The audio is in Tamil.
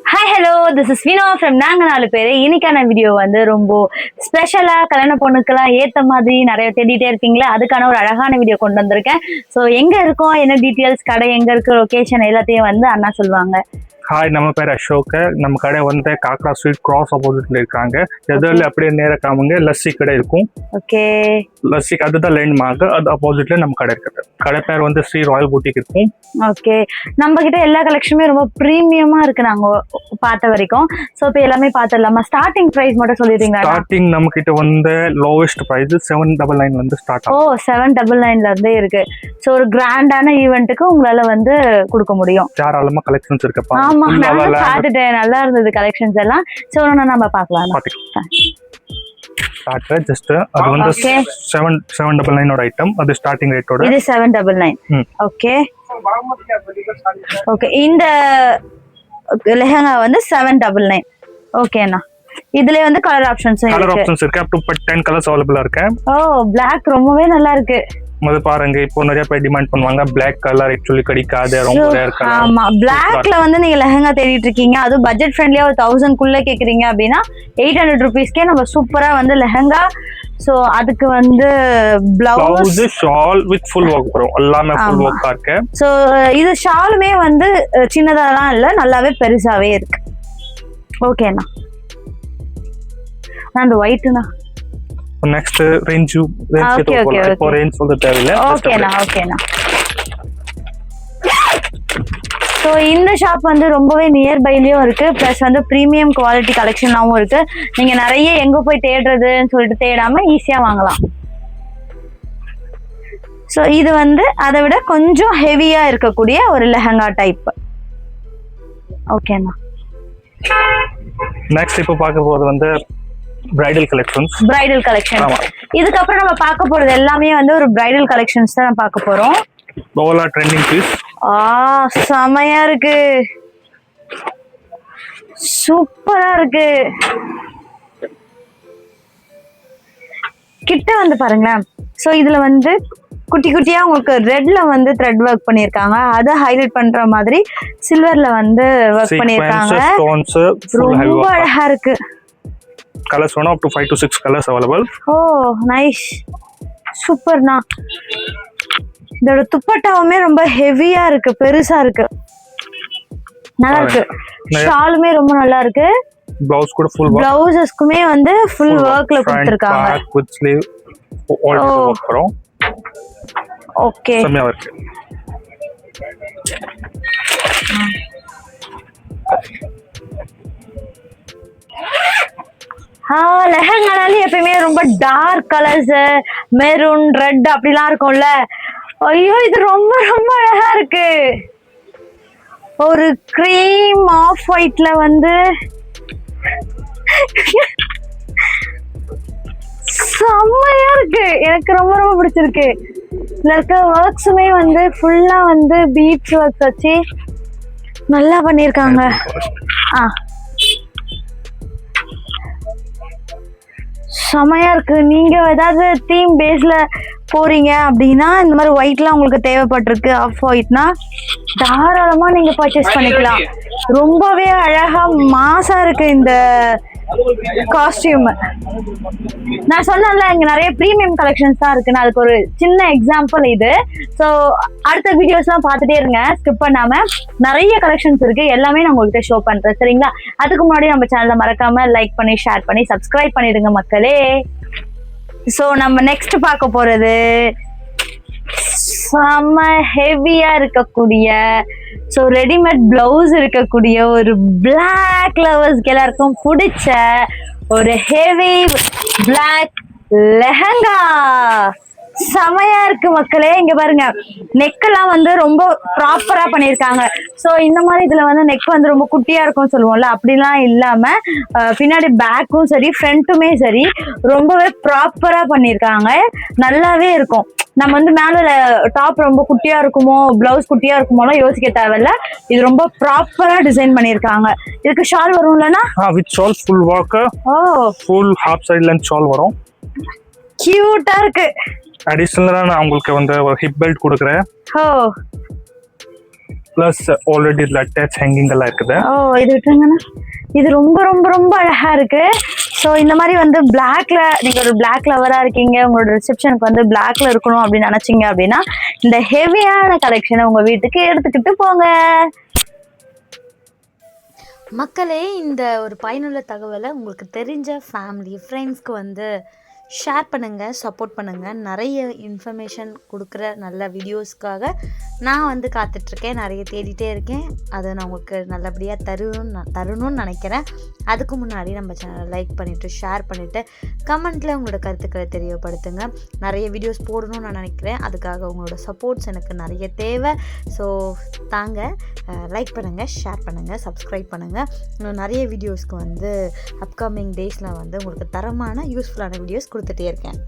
Hi hello this is Vino from நாங்க நாலு பேர். இன்னைக்கான வீடியோ வந்து ரொம்ப ஸ்பெஷலாக கல்யாண பொண்ணுக்கெல்லாம் ஏத்த மாதிரி நிறைய தேடிட்டே இருக்கீங்களா? அதுக்கான ஒரு அழகான வீடியோ கொண்டு வந்திருக்கேன். ஸோ எங்க இருக்கோம்? என்ன டீட்டெயில்ஸ் கடை எங்க இருக்கு? லொகேஷன் எல்லாத்தையும் வந்து அண்ணா சொல்லுவாங்க. ஹாய் நம்ம பேர் அசோக். நம்ம கடை வந்து காக்கடா ஸ்ட்ரீட் கிராஸ் ஆப்போசிட்ல இருக்காங்க. எதிரில் அப்படியே நேர காமுங்க. லஸ்ஸி கடை இருக்கும். ஓகே லஸ்ஸி அதுதான் லேண்ட் மார்க் அது ஆப்போசிட்ல நம்ம கடை இருக்குது கடை பேர் வந்து ஸ்ரீ ராயல் பூட்டிக் இருக்கும். ஓகே நம்ம கிட்ட எல்லா கலெக்ஷனுமே ரொம்ப ப்ரீமியமா இருக்கு. நாங்க பார்த்த வரைக்கும். ஸோ இப்போ எல்லாமே பார்த்துடலாமா? ஸ்டார்டிங் ப்ரைஸ் மட்டும் சொல்லிடுறீங்களா? ஸ்டார்டிங் நம்ம கிட்ட வந்து lowest price seven double nine வந்து ஸ்டார்ட் ஓ ஆகும் செவன் டபுள் நைன்ல இருந்தே இருக்கு. ஸோ ஒரு கிராண்டான ஈவெண்ட்டுக்கு உங்களால வந்து கொடுக்க முடியும். தாராளமா கலெக்ஷன்ஸ் இருக்குப்பா ஆமா. Full நான் level land பார்த்துட்டேன். நல்லா இருந்தது கலெக்ஷன்ஸ் எல்லாம். ஒன்று நம்ம பார்க்கலாம். ஸ்டார்ட் ஜஸ்ட் அது வந்து. செவன் செவன் டபுள் நைனோட ஐட்டம் அது ஸ்டார்டிங் ரேட்டோட இது seven double nine. Okay okay இந்த லெஹங்கா வந்து செவன் டபுள் நைன் ஓகேண்ணா இதுல வந்து கலர் ஆப்ஷன்ஸும் கலர் ஆப்ஷன்ஸ் இருக்கு. அப் டு டென் கலர்ஸ் அவைலபிளா இருக்கு. ஓ பிளாக் ரொம்பவே நல்லா இருக்கு. அது பாருங்க இப்போ நிறைய பேர் டிமாண்ட் பண்ணுவாங்க. Black கலர் ஆக்சுவலி கிடைக்காது ரொம்ப So, ரேர் கலர் ஆமா. பிளாக்ல வந்து நீங்க லெஹங்கா தேடிட்டு இருக்கீங்க. அதுவும் பட்ஜெட் ஃப்ரெண்ட்லியா ஒரு தௌசண்ட் குள்ள கேக்குறீங்க அப்படின்னா எயிட் ஹண்ட்ரட் ருபீஸ்க்கே நம்ம சூப்பரா வந்து லெஹங்கா ஸோ அதுக்கு வந்து blouse shawl with full work வரும். எல்லாமே ஃபுல் ஆமா. ஒர்க்கா இருக்கு. ஸோ இது ஷாலுமே வந்து சின்னதாலாம் இல்லை நல்லாவே பெருசாவே இருக்கு. ஓகேண்ணா நான் அந்த ஒயிட்டுண்ணா next range Okay, okay, range இப்போ okay. ரேஞ்ச் சொல்ல தேவையில்லை. ஓகேண்ணா ஓகேண்ணா ஸோ இந்த ஷாப் வந்து ரொம்பவே நியர்பைலயும் இருக்கு. ப்ளஸ் வந்து ப்ரீமியம் குவாலிட்டி கலெக்ஷனாகவும் இருக்கு. நீங்க நிறைய எங்க போய் தேடுறதுன்னு சொல்லிட்டு தேடாம ஈஸியா வாங்கலாம். ஸோ இது வந்து அதை விட கொஞ்சம் ஹெவியா இருக்கக்கூடிய ஒரு லெஹங்கா டைப் ஓகேண்ணா நெக்ஸ்ட் இப்போ பார்க்க போறது வந்து பிரைடல் கலெக்ஷன்ஸ் பிரைடல் கலெக்ஷன். இதுக்கப்புறம் நம்ம பார்க்க போறது எல்லாமே வந்து ஒரு பிரைடல் கலெக்ஷன்ஸ் தான் பார்க்க போறோம். ஓலா ட்ரெண்டிங் பீஸ் ஆ செமையா இருக்கு. சூப்பரா இருக்கு. கிட்ட வந்து பாருங்களேன். சோ இதுல வந்து குட்டி குட்டியா உங்களுக்கு ரெட்ல வந்து த்ரெட் ஒர்க் பண்ணிருக்காங்க அதை ஹைலைட் பண்ற மாதிரி சில்வர்ல வந்து ஒர்க் பண்ணிருக்காங்க ரொம்ப அழகா இருக்கு. கலர்ஸ் வேணும் up to five to six colours available oh nice சூப்பர்ண்ணா. இதோட துப்பட்டாவுமே ரொம்ப ஹெவியா இருக்கு பெருசா இருக்கு. நல்லா இருக்கு. ஷாலுமே ரொம்ப நல்லா இருக்கு. பிளவுஸ் கூட ஃபுல் ஒர்க் பிளவுசஸ்க்குமே வந்து ஃபுல் ஒர்க்ல கொடுத்துருக்காங்க. பேக் வித் ஸ்லீவ் ஆல் வரும். ஓகே செம்மையா இருக்கு. லெஹங்கானாலே எப்பயுமே ரொம்ப டார்க் கலர்ஸ் மெரூன் ரெட் அப்படிலாம் இருக்கும்ல. ஐயோ இது ரொம்ப ரொம்ப அழகா இருக்கு. ஒரு க்ரீம் ஆஃப் ஒயிட்ல வந்து செம்மையா இருக்கு. எனக்கு ரொம்ப ரொம்ப பிடிச்சிருக்கு. இதுல இருக்க ஒர்க்ஸுமே வந்து ஃபுல்லா வந்து பீட்ஸ் ஒர்க்ஸ் வச்சு நல்லா பண்ணியிருக்காங்க. ஆ. செமையா இருக்கு. நீங்க ஏதாவது தீம் பேஸ்ல போறீங்க அப்படின்னா இந்த மாதிரி ஒயிட்லாம் உங்களுக்கு தேவைப்பட்டிருக்கு. ஆஃப் ஒயிட்னா தாராளமா நீங்க பர்ச்சேஸ் பண்ணிக்கலாம். ரொம்பவே அழகா மாசா இருக்கு இந்த காஸ்டியூம் நான் சொன்னேன்ல இங்க நிறைய ப்ரீமியம் கலெக்ஷன்ஸ் தான் இருக்குன்னு அதுக்கு ஒரு சின்ன எக்ஸாம்பிள் இது. ஸோ அடுத்த வீடியோஸ்லாம் பார்த்துட்டே இருங்க. ஸ்கிப் பண்ணாம நிறைய கலெக்ஷன்ஸ் இருக்கு. எல்லாமே நான் உங்கள்கிட்ட ஷோ பண்றேன். சரிங்களா? அதுக்கு முன்னாடி நம்ம சேனலை மறக்காம லைக் பண்ணி ஷேர் பண்ணி சப்ஸ்கிரைப் பண்ணிடுங்க மக்களே. ஸோ நம்ம நெக்ஸ்ட் பார்க்க போறது செம்ம ஹெவியா இருக்கக்கூடிய ஸோ ரெடிமேட் பிளவுஸ் இருக்கக்கூடிய ஒரு பிளாக் லவர்ஸ்க்கு எல்லாருக்கும் பிடிச்ச ஒரு ஹெவி பிளாக் லெஹங்கா. செமையா இருக்கு மக்களே இங்க பாருங்க. நெக்கெல்லாம் வந்து ரொம்ப ப்ராப்பரா பண்ணியிருக்காங்க. ஸோ இந்த மாதிரி இதுல வந்து நெக் வந்து ரொம்ப குட்டியா இருக்கும்னு சொல்லுவோம்ல அப்படிலாம் இல்லாம பின்னாடி பேக்கும் சரி ஃப்ரண்ட்டுமே சரி ரொம்பவே ப்ராப்பரா பண்ணியிருக்காங்க. நல்லாவே இருக்கும். நம்ம வந்து மேல டாப் ரொம்ப குட்டியா இருக்குமோ பிளவுஸ் குட்டியா இருக்குமோலாம் யோசிக்க தேவையில்ல. இது ரொம்ப ப்ராப்பரா டிசைன் பண்ணியிருக்காங்க. இதுக்கு ஷால் வரும்லனா ஆ with shawl full work oh. Full half side length shawl வரும். கியூட்டா இருக்கு. அடிஷ்னலாக நான் உங்களுக்கு வந்து ஒரு ஹிப் பெல்ட் கொடுக்குறேன். Oh. Plus already letters hanging எல்லாம் இருக்குது. ஓ இது விட்டுருங்கண்ணா இது ரொம்ப ரொம்ப ரொம்ப அழகா இருக்கு. ஸோ இந்த மாதிரி வந்து பிளாக்ல நீங்க ஒரு பிளாக் லவரா இருக்கீங்க உங்களோட ரிசப்ஷனுக்கு வந்து பிளாக்ல இருக்கணும் அப்படின்னு நினைச்சீங்க அப்படின்னா இந்த ஹெவியான கலெக்ஷனை உங்க வீட்டுக்கு எடுத்துக்கிட்டு போங்க. மக்களே இந்த ஒரு பயனுள்ள தகவலை உங்களுக்கு தெரிஞ்ச ஃபேமிலி ஃப்ரெண்ட்ஸ்க்கு வந்து ஷேர் பண்ணுங்கள் சப்போர்ட் பண்ணுங்கள் நிறைய இன்ஃபர்மேஷன் கொடுக்குற நல்ல வீடியோஸ்க்காக நான் வந்து காத்துட்ருக்கேன். நிறைய தேடிட்டே இருக்கேன். அதை நான் உங்களுக்கு நல்லபடியாக தருணும் நான் தரணும்னு நினைக்கிறேன். அதுக்கு முன்னாடி நம்ம சேனலை லைக் பண்ணிவிட்டு ஷேர் பண்ணிவிட்டு கமெண்ட்டில் உங்களோட கருத்துக்களை தெரியப்படுத்துங்க. நிறைய வீடியோஸ் போடணும்னு நான் நினைக்கிறேன். அதுக்காக உங்களோட சப்போர்ட்ஸ் எனக்கு நிறைய தேவை. ஸோ தாங்க லைக் பண்ணுங்கள் ஷேர் பண்ணுங்கள் சப்ஸ்கிரைப் பண்ணுங்கள் இன்னும் நிறைய வீடியோஸ்க்கு வந்து அப்கமிங் டேஸில் வந்து உங்களுக்கு தரமான யூஸ்ஃபுல்லான வீடியோஸ் கொடுத்துட்டே இருக்கேன்.